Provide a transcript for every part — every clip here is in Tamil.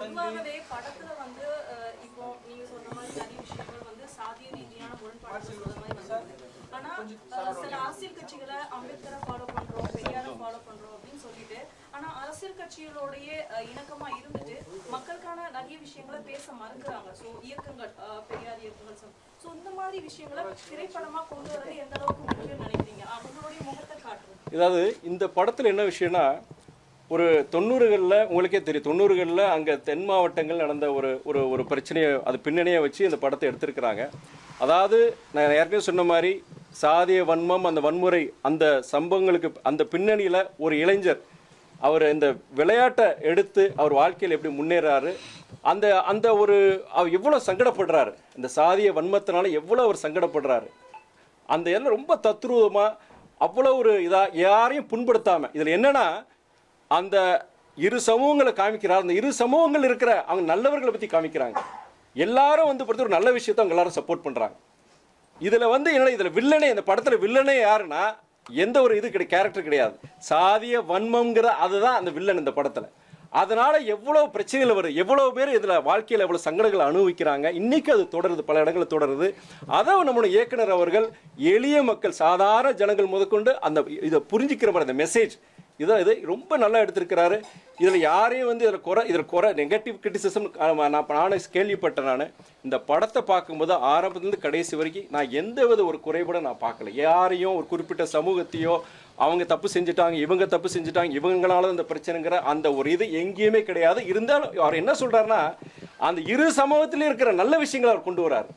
பொதுவாகவே படத்துல வந்து இப்போ நீங்க சொன்ன மாதிரி நிறைய விஷயங்கள் வந்து சாதிய ரீதியான முரண்பாடு சொல்ற மாதிரி வந்தது ஆனா சில அரசியல் கட்சிகளை அம்பேத்கரை ஃபாலோ பண்றோம் பெரியாரை ஃபாலோ பண்றோம் அப்படின்னு சொல்லிட்டு ஆனா அரசியல் கட்சிகளோடயே இணக்கமா இருந்துட்டு மக்களுக்கான நிறைய விஷயங்களை பேச மறுக்கிறாங்க. சோ இயக்கங்கள் பெரியார் இயக்கங்கள் சோ இந்த மாதிரி விஷயங்களை திரைப்படமா கொண்டு வரது எந்த அளவுக்கு முக்கியம் நினைக்கிறீங்க? அவங்களுடைய முகத்தை காட்டுறது அதாவது இந்த படத்தில் என்ன விஷயம்னா ஒரு தொண்ணூறுகளில் உங்களுக்கே தெரியும். தொண்ணூறுகளில் அங்கே தென் மாவட்டங்கள் நடந்த ஒரு ஒரு ஒரு பிரச்சனையை அது பின்னணியை வச்சு இந்த படத்தை எடுத்திருக்கிறாங்க. அதாவது நான் ஏற்கனவே சொன்ன மாதிரி சாதிய வன்மம் அந்த வன்முறை அந்த சம்பவங்களுக்கு அந்த பின்னணியில் ஒரு இளைஞர் அவர் இந்த விளையாட்டை எடுத்து அவர் வாழ்க்கையில் எப்படி முன்னேறாரு அந்த அந்த ஒரு அவர் எவ்வளோ சங்கடப்படுறாரு இந்த சாதிய வன்மத்தினால எவ்வளோ அவர் சங்கடப்படுறாரு அந்த எல்லாம் ரொம்ப தத்ரூபமாக அவ்வளோ ஒரு இதாக யாரையும் புண்படுத்தாமல் இதில் என்னென்னா அந்த இரு சமூகங்களை காமிக்கிறார். அந்த இரு சமூகங்கள் இருக்கிற அவங்க நல்லவர்களை பற்றி காமிக்கிறாங்க. எல்லாரும் வந்து பொறுத்த ஒரு நல்ல விஷயத்தை அவங்க எல்லாரும் சப்போர்ட் பண்ணுறாங்க இதில் வந்து என்ன இதில் வில்லனே இந்த படத்தில் வில்லனே யாருன்னா எந்த ஒரு இது கிடை கேரக்டர் கிடையாது. சாதிய வன்மம்ங்கிற அதுதான் அந்த வில்லன் இந்த படத்தில். அதனால் எவ்வளோ பிரச்சனைகள் வருது எவ்வளோ பேர் இதில் வாழ்க்கையில் எவ்வளோ சங்கடங்களை அனுபவிக்கிறாங்க. இன்றைக்கும் அது தொடருது பல இடங்களில் தொடருது. அதை நம்முடைய இயக்குனர் அவர்கள் எளிய மக்கள் சாதாரண ஜனங்கள் முதற்கொண்டு அந்த இதை புரிஞ்சுக்கிற மாதிரி அந்த மெசேஜ் இதை இது ரொம்ப நல்லா எடுத்திருக்கிறாரு. இதில் யாரையும் வந்து இதில் குறை இதில் குறை நெகட்டிவ் கிரிட்டிசிசம் நான் நானே கேள்விப்பட்டேன் நான். இந்த படத்தை பார்க்கும்போது ஆரம்பத்துலேருந்து கடைசி வரைக்கும் நான் எந்த வித ஒரு குறைபாடும் நான் பார்க்கல. யாரையும் ஒரு குறிப்பிட்ட சமூகத்தையோ அவங்க தப்பு செஞ்சுட்டாங்க இவங்க தப்பு செஞ்சுட்டாங்க இவங்களால இந்த பிரச்சனைங்கிற அந்த ஒரு இது எங்கேயுமே கிடையாது. இருந்தாலும் அவர் என்ன சொல்கிறாருன்னா அந்த இரு சமூகத்திலையும் இருக்கிற நல்ல விஷயங்களை அவர் கொண்டு வரார்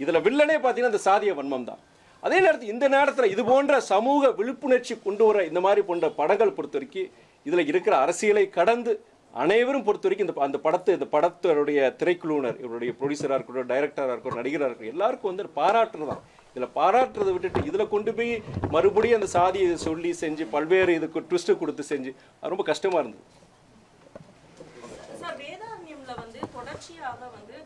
இதில் வில்லனே பார்த்தீங்கன்னா அந்த சாதிய வன்மம் தான் அதே நேரத்தில் இந்த நேரத்தில் இது போன்ற சமூக விழிப்புணர்ச்சி கொண்டு வர இந்த மாதிரி போன்ற படங்கள் பொறுத்த வரைக்கும் இதில் இருக்கிற அரசியலை கடந்து அனைவரும் பொறுத்த வரைக்கும் இந்த ப- அந்த படத்தை இந்த படத்தோடைய திரைக்குழுவினர் இவருடைய ப்ரொடியூசராக இருக்கட்டும் டைரக்டராக இருக்கட்டும் நடிகராக இருக்கட்டும் எல்லாருக்கும் வந்து பாராட்டுறது தான் இதில் பாராட்டுறதை விட்டுட்டு இதில் கொண்டு போய் மறுபடியும் அந்த சாதியை இதை சொல்லி செஞ்சு பல்வேறு இதுக்கு ட்விஸ்ட்டு கொடுத்து செஞ்சு அது ரொம்ப கஷ்டமாக இருந்தது. தொடர்ச்சியாக வந்து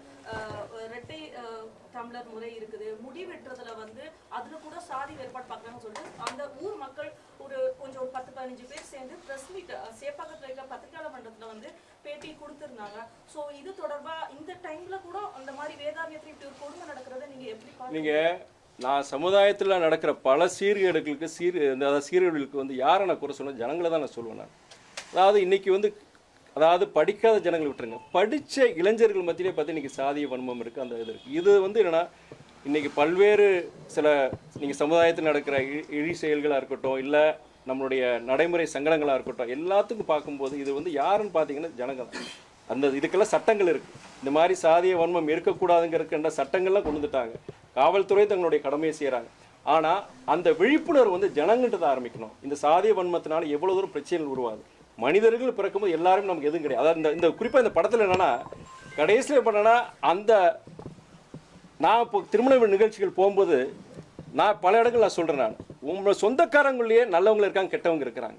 டம்ளர் முறை இருக்குது. முடி வெட்டுறதுல வந்து அதுல கூட சாதி வேறுபாடு பார்க்கலாம்னு சொல்லிட்டு அந்த ஊர் மக்கள் ஒரு கொஞ்சம் ஒரு பத்து பதினஞ்சு பேர் சேர்ந்து பிரஸ் மீட் சேப்பாக்கத்தில் இருக்க பத்திரிகையாளர் மன்றத்தில் வந்து பேட்டி கொடுத்துருந்தாங்க. சோ இது தொடர்பா இந்த டைம்ல கூட அந்த மாதிரி வேதாரியத்தில் இப்படி ஒரு கொடுமை நடக்கிறத நீங்க எப்படி நீங்க நான் சமுதாயத்தில் நடக்கிற பல சீர்கேடுகளுக்கு சீர் இந்த அதாவது சீர்கேடுகளுக்கு வந்து யாரை நான் குறை சொல்லணும் ஜனங்களை தான் நான் சொல்லுவேன் நான். அதாவது இன்னைக்கு வந்து அதாவது படிக்காத ஜனங்களை விட்டுருங்க. படித்த இளைஞர்கள் மத்தியிலே பார்த்து இன்னைக்கு சாதிய வன்மம் இருக்குது அந்த இது இருக்குது இது வந்து என்னென்னா இன்றைக்கி பல்வேறு சில நீங்கள் சமுதாயத்தில் நடக்கிற இழி இழி செயல்களாக இருக்கட்டும் இல்லை நம்மளுடைய நடைமுறை சங்கடங்களாக இருக்கட்டும் எல்லாத்துக்கும் பார்க்கும்போது இது வந்து யாருன்னு பார்த்தீங்கன்னா ஜனங்க தான். அந்த இதுக்கெல்லாம் சட்டங்கள் இருக்குது இந்த மாதிரி சாதிய வன்மம் இருக்கக்கூடாதுங்கிற சட்டங்கள்லாம் கொண்டு வந்துட்டாங்க. காவல்துறை தங்களுடைய கடமையை செய்கிறாங்க ஆனால் அந்த விழிப்புணர்வு வந்து ஜனங்கிட்ட தான் ஆரம்பிக்கணும். இந்த சாதிய வன்மத்தினால எவ்வளோ தூரம் பிரச்சனைகள் உருவாது மனிதர்கள் பிறக்கும்போது எல்லாரும் நமக்கு எதுவும் கிடையாது. அதாவது இந்த இந்த குறிப்பாக இந்த படத்தில் என்னென்னா கடைசியில் என்னென்னா அந்த நான் இப்போ திருமண நிகழ்ச்சிகள் போகும்போது நான் பல இடங்கள் நான் சொல்கிறேன் நான். உங்களோட சொந்தக்காரங்களையே நல்லவங்க இருக்காங்க கெட்டவங்க இருக்கிறாங்க.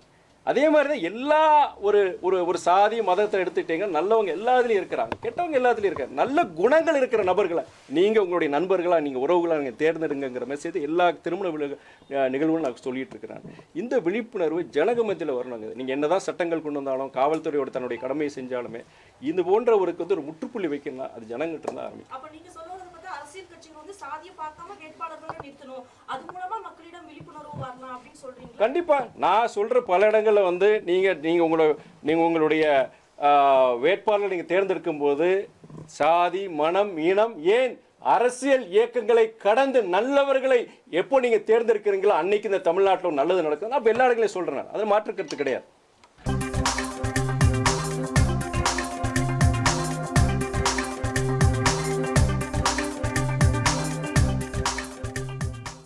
அதே மாதிரி தான் எல்லா ஒரு ஒரு ஒரு சாதி மதத்தை எடுத்துக்கிட்டீங்கன்னா நல்லவங்க எல்லாத்துலேயும் இருக்கிறாங்க. கெட்டவங்க எல்லாத்துலேயும் இருக்காங்க. நல்ல குணங்கள் இருக்கிற நபர்களை நீங்கள் உங்களுடைய நண்பர்களாக நீங்கள் உறவுகளாக நீங்கள் தேர்ந்தெடுங்கிற மெசேஜ் எல்லா திருமண விழு நிகழ்வுகளும் நான் சொல்லிட்டு இருக்கிறேன். இந்த விழிப்புணர்வு ஜனக மத்தியில் வரணுங்க. நீங்கள் என்னதான் சட்டங்கள் கொண்டு வந்தாலும் காவல்துறையோட தன்னுடைய கடமையை செஞ்சாலுமே இது போன்ற ஒரு வந்து ஒரு முற்றுப்புள்ளி வைக்கணும்னா அது ஜனங்கிட்ட இருந்தால் ஆரம்பிக்கும் அப்ப நீங்க சொல்றது பார்த்தா அரசியல் கட்சிகள் வந்து சாதியை பார்க்காம வேட்பாளர்களை நிறுத்தணும். அது மூலமா மக்களிடம் விழிப்புணர்வு வரலாம் அப்படின்னு சொல்றீங்க கண்டிப்பா. நான் சொல்ற பல இடங்கள்ல வந்து நீங்க நீங்க உங்களோட நீங்க உங்களுடைய வேட்பாளர் வேட்பாளரை நீங்க தேர்ந்தெடுக்கும் போது சாதி மனம் இனம் ஏன் அரசியல் இயக்கங்களை கடந்து நல்லவர்களை எப்போ நீங்கள் தேர்ந்தெடுக்கிறீங்களோ அன்னைக்கு இந்த தமிழ்நாட்டில் நல்லது நடக்கும் நான் எல்லா இடங்களையும் சொல்கிறேன் நான். மாற்றுக்கிறது கிடையாது.